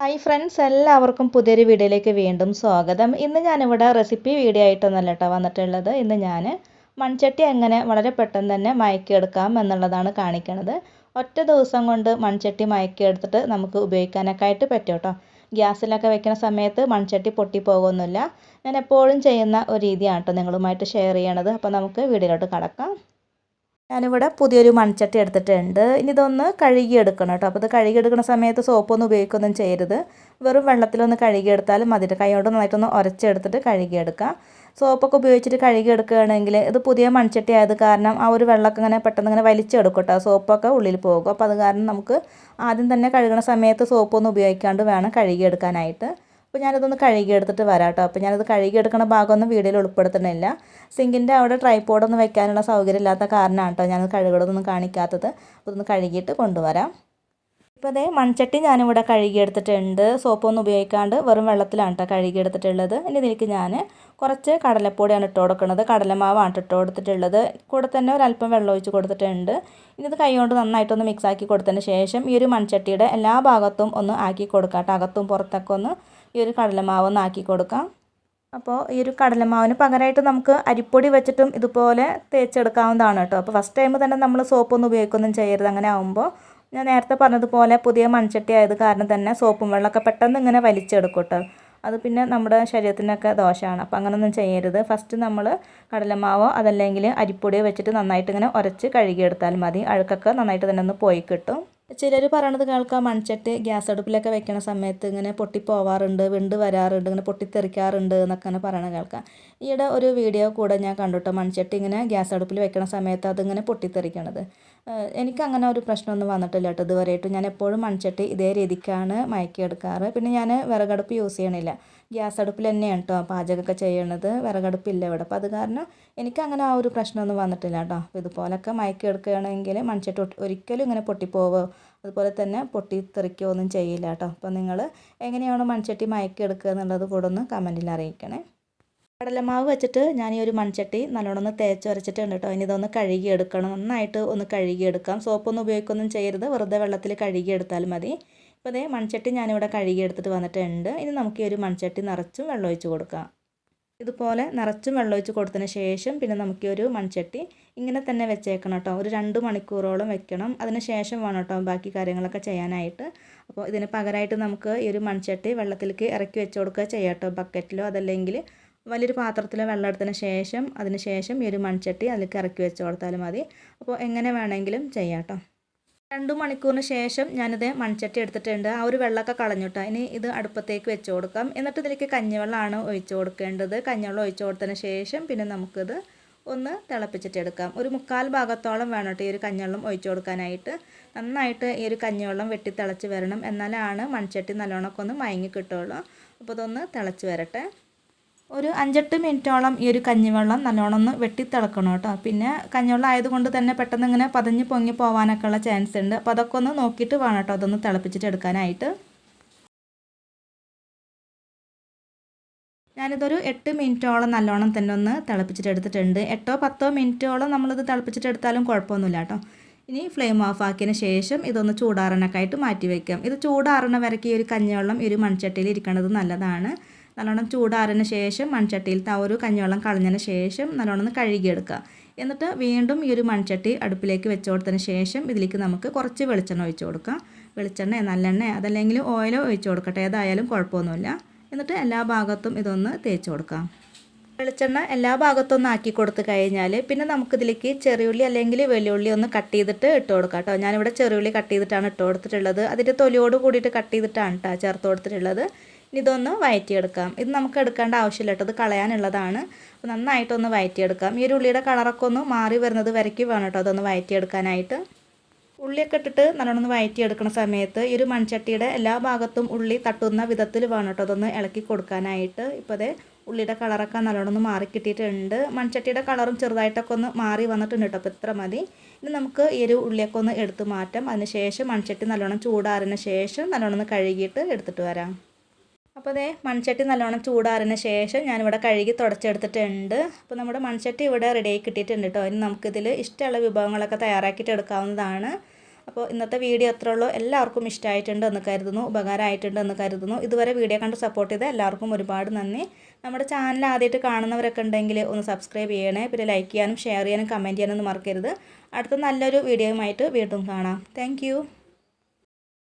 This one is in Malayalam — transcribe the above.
ഹായ് ഫ്രണ്ട്സ് എല്ലാവർക്കും പുതിയൊരു വീഡിയോയിലേക്ക് വീണ്ടും സ്വാഗതം. ഇന്ന് ഞാനിവിടെ റെസിപ്പി വീഡിയോ ആയിട്ടൊന്നല്ല കേട്ടോ വന്നിട്ടുള്ളത്. ഇന്ന് ഞാൻ മൺചട്ടി എങ്ങനെ വളരെ പെട്ടെന്ന് തന്നെ മയക്കിയെടുക്കാം എന്നുള്ളതാണ് കാണിക്കുന്നത് ഒറ്റ ദിവസം കൊണ്ട് മൺചട്ടി മയക്കിയെടുത്തിട്ട് നമുക്ക് ഉപയോഗിക്കാനൊക്കെ ആയിട്ട് പറ്റും കേട്ടോ ഗ്യാസിലൊക്കെ വെക്കുന്ന സമയത്ത് മൺചട്ടി പൊട്ടിപ്പോകുന്നില്ല ഞാൻ എപ്പോഴും ചെയ്യുന്ന ഒരു രീതിയാണ് കേട്ടോ നിങ്ങളുമായിട്ട് ഷെയർ ചെയ്യണത്. അപ്പോൾ നമുക്ക് വീഡിയോയിലോട്ട് കടക്കാം. ഞാനിവിടെ പുതിയൊരു മൺചട്ടി എടുത്തിട്ടുണ്ട്. ഇനി ഇതൊന്ന് കഴുകിയെടുക്കണം കേട്ടോ. അപ്പോൾ ഇത് കഴുകിയെടുക്കുന്ന സമയത്ത് സോപ്പൊന്നും ഉപയോഗിക്കൊന്നും ചെയ്യരുത്. വെറും വെള്ളത്തിലൊന്ന് കഴുകിയെടുത്താലും മതി. കൈ കൊണ്ട് നന്നായിട്ടൊന്ന് ഉരച്ചെടുത്തിട്ട് കഴുകിയെടുക്കാം. സോപ്പൊക്കെ ഉപയോഗിച്ചിട്ട് കഴുകിയെടുക്കുകയാണെങ്കിൽ ഇത് പുതിയ മൺചട്ടി ആയത് കാരണം ആ ഒരു വെള്ളമൊക്കെ ഇങ്ങനെ പെട്ടെന്ന് ഇങ്ങനെ വലിച്ചെടുക്കും കേട്ടോ. സോപ്പൊക്കെ ഉള്ളിൽ പോകും. അപ്പോൾ അത് കാരണം നമുക്ക് ആദ്യം തന്നെ കഴുകുന്ന സമയത്ത് സോപ്പൊന്നും ഉപയോഗിക്കാണ്ട് വേണം കഴുകിയെടുക്കാനായിട്ട്. അപ്പോൾ ഞാനതൊന്ന് കഴുകിയെടുത്തിട്ട് വരാം കേട്ടോ അപ്പോൾ ഞാനത് കഴുകിയെടുക്കുന്ന ഭാഗമൊന്നും വീഡിയോയിൽ ഉൾപ്പെടുത്തണില്ല സിങ്കിന്റെ അവിടെ ട്രൈപ്പോഡൊന്നും വെക്കാനുള്ള സൗകര്യം ഇല്ലാത്ത കാരണമാണ് കേട്ടോ ഞാനത് കഴുകണതൊന്നും കാണിക്കാത്തത്. അപ്പോൾ ഒന്ന് കഴുകിയിട്ട് കൊണ്ടുവരാം. ഇപ്പോൾ അതേ മൺചട്ടി ഞാനിവിടെ കഴുകിയെടുത്തിട്ടുണ്ട്. സോപ്പൊന്നും ഉപയോഗിക്കാണ്ട് വെറും വെള്ളത്തിലാണ് കേട്ടോ കഴുകിയെടുത്തിട്ടുള്ളത്. ഇനി ഇതിലേക്ക് ഞാൻ കുറച്ച് കടലപ്പൊടിയാണ് ഇട്ട് കൊടുക്കുന്നത്. കടലമാവാണ് ഇട്ട് കൊടുത്തിട്ടുള്ളത്. കൂടെ തന്നെ ഒരല്പം വെള്ളം ഒഴിച്ച് കൊടുത്തിട്ടുണ്ട്. ഇനി ഇത് കൈകൊണ്ട് നന്നായിട്ടൊന്ന് മിക്സ് ആക്കി കൊടുത്തതിന് ശേഷം ഈ ഒരു മൺചട്ടിയുടെ എല്ലാ ഭാഗത്തും ഒന്ന് ആക്കി കൊടുക്കാം കേട്ടോ അകത്തും പുറത്തൊക്കെ ഒന്ന് ഈ ഒരു കടലമാവ് ഒന്ന് ആക്കി കൊടുക്കാം. അപ്പോൾ ഈ ഒരു കടലമാവിന് പകരമായിട്ട് നമുക്ക് അരിപ്പൊടി വെച്ചിട്ടും ഇതുപോലെ തേച്ചെടുക്കാവുന്നതാണ് കേട്ടോ അപ്പോൾ ഫസ്റ്റ് ടൈം തന്നെ നമ്മൾ സോപ്പൊന്നും ഉപയോഗിക്കൊന്നും ചെയ്യരുത്. അങ്ങനെ ആകുമ്പോൾ ഞാൻ നേരത്തെ പറഞ്ഞതുപോലെ പുതിയ മൺചട്ടി ആയത് കാരണം തന്നെ സോപ്പും വെള്ളമൊക്കെ പെട്ടെന്ന് ഇങ്ങനെ വലിച്ചെടുക്കും കേട്ടോ അത് പിന്നെ നമ്മുടെ ശരീരത്തിനൊക്കെ ദോഷമാണ്. അപ്പോൾ അങ്ങനെയൊന്നും ചെയ്യരുത്. ഫസ്റ്റ് നമ്മൾ കടലമാവോ അതല്ലെങ്കിൽ അരിപ്പൊടിയോ വെച്ചിട്ട് നന്നായിട്ട് ഇങ്ങനെ ഉരച്ച് കഴുകിയെടുത്താൽ മതി. അഴുക്കൊക്കെ നന്നായിട്ട് തന്നെ ഒന്ന് പോയി കിട്ടും. ചിലർ പറയണത് കേൾക്കാം മൺചട്ടി ഗ്യാസ് അടുപ്പിലൊക്കെ വെക്കണ സമയത്ത് ഇങ്ങനെ പൊട്ടിപ്പോവാറുണ്ട് വിണ്ട് വരാറുണ്ട് ഇങ്ങനെ പൊട്ടിത്തെറിക്കാറുണ്ട് എന്നൊക്കെ ഇങ്ങനെ പറയണത് കേൾക്കാം. ഈയിടെ ഒരു വീഡിയോ കൂടെ ഞാൻ കണ്ടുട്ടോ. മൺചട്ടി ഇങ്ങനെ ഗ്യാസ് അടുപ്പിൽ വെക്കണ സമയത്ത് അതിങ്ങനെ പൊട്ടിത്തെറിക്കണത്. എനിക്ക് അങ്ങനെ ഒരു പ്രശ്നമൊന്നും വന്നിട്ടില്ല കേട്ടോ ഇതുവരെയായിട്ടും. ഞാൻ എപ്പോഴും മൺചട്ടി ഇതേ രീതിക്കാണ് മയക്കിയെടുക്കാറ്. പിന്നെ ഞാൻ വിറകടുപ്പ് യൂസ് ചെയ്യണില്ല. ഗ്യാസ് അടുപ്പിൽ തന്നെയാണ് കേട്ടോ പാചകമൊക്കെ ചെയ്യണത്. വിറകടുപ്പില്ല ഇവിടെ. അപ്പോൾ അത് കാരണം എനിക്ക് അങ്ങനെ ആ ഒരു പ്രശ്നമൊന്നും വന്നിട്ടില്ല കേട്ടോ അപ്പോൾ ഇതുപോലൊക്കെ മയക്കിയെടുക്കുകയാണെങ്കിൽ മൺചട്ടി ഒരിക്കലും ഇങ്ങനെ പൊട്ടിപ്പോവോ? അതുപോലെ തന്നെ പൊട്ടിത്തെറിക്കുകയോ ഒന്നും ചെയ്യില്ല കേട്ടോ അപ്പോൾ നിങ്ങൾ എങ്ങനെയാണ് മൺചട്ടി മയക്കിയെടുക്കുക എന്നുള്ളത് കൂടെ ഒന്ന് കമന്റിൽ അറിയിക്കണേ. കടലമാവ് വെച്ചിട്ട് ഞാൻ ഈ ഒരു മൺചട്ടി നല്ലോണം ഒന്ന് തേച്ച് വരച്ചിട്ടുണ്ട് കേട്ടോ. ഇനി ഇതൊന്ന് കഴുകിയെടുക്കണം. നന്നായിട്ട് ഒന്ന് കഴുകിയെടുക്കാം. സോപ്പൊന്നും ഉപയോഗിക്കൊന്നും ചെയ്യരുത്. വെറുതെ വെള്ളത്തിൽ കഴുകിയെടുത്താൽ മതി. ഇപ്പോൾ അതേ മൺചട്ടി ഞാനിവിടെ കഴുകിയെടുത്തിട്ട് വന്നിട്ടുണ്ട്. ഇനി നമുക്ക് ഈ ഒരു മൺചട്ടി നിറച്ചും വെള്ളമൊഴിച്ച് കൊടുക്കാം. ഇതുപോലെ നിറച്ചും വെള്ളമൊഴിച്ച് കൊടുത്തതിന് ശേഷം പിന്നെ നമുക്ക് ഒരു മൺചട്ടി ഇങ്ങനെ തന്നെ വെച്ചേക്കണം കേട്ടോ. ഒരു രണ്ട് മണിക്കൂറോളം വെക്കണം. അതിന് ശേഷം വേണം കേട്ടോ ബാക്കി കാര്യങ്ങളൊക്കെ ചെയ്യാനായിട്ട്. അപ്പോൾ ഇതിന് പകരമായിട്ട് നമുക്ക് ഈ ഒരു മൺചട്ടി വെള്ളത്തിലേക്ക് ഇറക്കി വെച്ച് കൊടുക്കുക ചെയ്യാം കേട്ടോ. ബക്കറ്റിലോ അതല്ലെങ്കിൽ വലിയൊരു പാത്രത്തിൽ വെള്ളം എടുത്തതിന് ശേഷം അതിന് ശേഷം ഈ ഒരു മൺചട്ടി അതിലേക്ക് ഇറക്കി വെച്ച് കൊടുത്താലും മതി. അപ്പോൾ എങ്ങനെ വേണമെങ്കിലും ചെയ്യാം കേട്ടോ രണ്ട് മണിക്കൂറിന് ശേഷം ഞാനിത് മൺചട്ടി എടുത്തിട്ടുണ്ട്. ആ ഒരു വെള്ളമൊക്കെ കളഞ്ഞിട്ടോ. ഇനി ഇത് അടുപ്പത്തേക്ക് വെച്ച് കൊടുക്കാം. എന്നിട്ട് ഇതിലേക്ക് കഞ്ഞിവെള്ളമാണ് ഒഴിച്ചു കൊടുക്കേണ്ടത്. കഞ്ഞിവെള്ളം ഒഴിച്ചു കൊടുത്തതിന് ശേഷം പിന്നെ നമുക്കിത് ഒന്ന് തിളപ്പിച്ചിട്ടെടുക്കാം ഒരു മുക്കാൽ ഭാഗത്തോളം വേണം കേട്ടോ ഈ ഒരു കഞ്ഞിവെള്ളം ഒഴിച്ചു കൊടുക്കാനായിട്ട്. നന്നായിട്ട് ഈ ഒരു കഞ്ഞിവെള്ളം വെട്ടി തിളച്ച് വരണം. എന്നാലാണ് മൺചട്ടി നല്ലോണമൊക്കെ ഒന്ന് മയങ്ങി കിട്ടുള്ളൂ. അപ്പോൾ ഇതൊന്ന് തിളച്ച് വരട്ടെ. ഒരു അഞ്ചെട്ട് മിനിറ്റോളം ഈ ഒരു കഞ്ഞിവെള്ളം നല്ലോണം ഒന്ന് വെട്ടിത്തിളക്കണം കേട്ടോ. പിന്നെ കഞ്ഞിവെള്ളം ആയതുകൊണ്ട് തന്നെ പെട്ടെന്ന് ഇങ്ങനെ പതഞ്ഞ് പൊങ്ങി പോകാനൊക്കെ ഉള്ള ചാൻസ് ഉണ്ട്. അപ്പോൾ അതൊക്കെ ഒന്ന് നോക്കിയിട്ട് വേണം കേട്ടോ അതൊന്ന് തിളപ്പിച്ചിട്ട് എടുക്കാനായിട്ട്. ഞാനിതൊരു എട്ട് മിനിറ്റോളം നല്ലോണം തന്നെ ഒന്ന് തിളപ്പിച്ചിട്ട് എടുത്തിട്ടുണ്ട്. എട്ടോ പത്തോ മിനിറ്റോളം നമ്മളിത് തിളപ്പിച്ചിട്ട് എടുത്താലും കുഴപ്പമൊന്നുമില്ല കേട്ടോ. ഇനി ഫ്ലെയിം ഓഫ് ആക്കിയതിന് ശേഷം ഇതൊന്ന് ചൂടാറണക്കായിട്ട് മാറ്റി വയ്ക്കാം ഇത് ചൂടാറണ വരയ്ക്ക് ഈ ഒരു കഞ്ഞിവെള്ളം ഈ ഒരു മൺചട്ടിയിൽ ഇരിക്കേണ്ടത് നല്ലതാണ്. നല്ലോണം ചൂടാറിന് ശേഷം മൺചട്ടിയിൽ ആ ഒരു കഞ്ഞിവെള്ളം കളഞ്ഞതിന് ശേഷം നല്ലോണം ഒന്ന് കഴുകിയെടുക്കുക. എന്നിട്ട് വീണ്ടും ഈ ഒരു മൺചട്ടി അടുപ്പിലേക്ക് വെച്ച് കൊടുത്തതിന് ശേഷം ഇതിലേക്ക് നമുക്ക് കുറച്ച് വെളിച്ചെണ്ണ ഒഴിച്ചു കൊടുക്കാം വെളിച്ചെണ്ണ നല്ലെണ്ണ അതല്ലെങ്കിൽ ഓയിലോ ഒഴിച്ചു കൊടുക്കട്ടെ. ഏതായാലും കുഴപ്പമൊന്നുമില്ല. എന്നിട്ട് എല്ലാ ഭാഗത്തും ഇതൊന്ന് തേച്ച് കൊടുക്കാം വെളിച്ചെണ്ണ എല്ലാ ഭാഗത്തും ഒന്ന് ആക്കി കൊടുത്ത് കഴിഞ്ഞാൽ പിന്നെ നമുക്കിതിലേക്ക് ചെറിയുള്ളി അല്ലെങ്കിൽ വെല്ലുള്ളി ഒന്ന് കട്ട് ചെയ്തിട്ട് ഇട്ട് കൊടുക്കാം കേട്ടോ. ഞാനിവിടെ ചെറിയുള്ളി കട്ട് ചെയ്തിട്ടാണ് ഇട്ട് കൊടുത്തിട്ടുള്ളത്. അതിന്റെ തൊലിയോട് കൂടിയിട്ട് കട്ട് ചെയ്തിട്ടാണ് കേട്ടോ ചേർത്ത് കൊടുത്തിട്ടുള്ളത്. ഇതൊന്ന് വയറ്റിയെടുക്കാം. ഇത് നമുക്ക് എടുക്കേണ്ട ആവശ്യമില്ല കേട്ടോ. ഇത് കളയാനുള്ളതാണ്. അപ്പോൾ നന്നായിട്ടൊന്ന് വയറ്റിയെടുക്കാം. ഈ ഒരു ഉള്ളിയുടെ കളറൊക്കെ ഒന്ന് മാറി വരുന്നത് വരയ്ക്ക് വേണം കേട്ടോ. അതൊന്ന് വയറ്റിയെടുക്കാനായിട്ട്. ഉള്ളിയൊക്കെ ഇട്ടിട്ട് നല്ലോണം വയറ്റിയെടുക്കുന്ന സമയത്ത് ഈ ഒരു മൺചട്ടിയുടെ എല്ലാ ഭാഗത്തും ഉള്ളി തട്ടുന്ന വിധത്തിൽ വേണം കേട്ടോ. അതൊന്ന് ഇളക്കി കൊടുക്കാനായിട്ട്. ഇപ്പോൾ അതേ ഉള്ളിയുടെ കളറൊക്കെ നല്ലോണം ഒന്ന് മാറി കിട്ടിയിട്ടുണ്ട്. മൺചട്ടിയുടെ കളറും ചെറുതായിട്ടൊക്കെ ഒന്ന് മാറി വന്നിട്ടുണ്ട് കേട്ടോ. അപ്പോൾ ഇത്ര മതി. ഇനി നമുക്ക് ഈ ഒരു ഉള്ളിയൊക്കെ ഒന്ന് എടുത്ത് മാറ്റാം. അതിന് ശേഷം മൺചട്ടി നല്ലോണം ചൂടാറിന് ശേഷം നല്ലോണം ഒന്ന് കഴുകിയിട്ട് എടുത്തിട്ട് വരാം. അപ്പോൾ അതേ മൺചട്ടി നല്ലോണം ചൂടാറിന് ശേഷം ഞാനിവിടെ കഴുകി തുടച്ചെടുത്തിട്ടുണ്ട്. അപ്പോൾ നമ്മുടെ മൺചട്ടി ഇവിടെ റെഡിയായി കിട്ടിയിട്ടുണ്ട് കേട്ടോ. ഇനി നമുക്കിതിൽ ഇഷ്ടമുള്ള വിഭവങ്ങളൊക്കെ തയ്യാറാക്കിയിട്ട് എടുക്കാവുന്നതാണ്. അപ്പോൾ ഇന്നത്തെ വീഡിയോ അത്രേ ഉള്ളൂ. എല്ലാവർക്കും ഇഷ്ടമായിട്ടുണ്ട് എന്ന് കരുതുന്നു. ഉപകാരമായിട്ടുണ്ട് എന്ന് കരുതുന്നു. ഇതുവരെ വീഡിയോ കണ്ട് സപ്പോർട്ട് ചെയ്ത എല്ലാവർക്കും ഒരുപാട് നന്ദി. നമ്മുടെ ചാനൽ ആദ്യമായിട്ട് കാണുന്നവരൊക്കെ ഉണ്ടെങ്കിൽ ഒന്ന് സബ്സ്ക്രൈബ് ചെയ്യണേ. പിന്നെ ലൈക്ക് ചെയ്യാനും ഷെയർ ചെയ്യാനും കമന്റ് ചെയ്യാനൊന്നും മറക്കരുത്. അടുത്ത നല്ലൊരു വീഡിയോയുമായിട്ട് വീണ്ടും കാണാം. താങ്ക്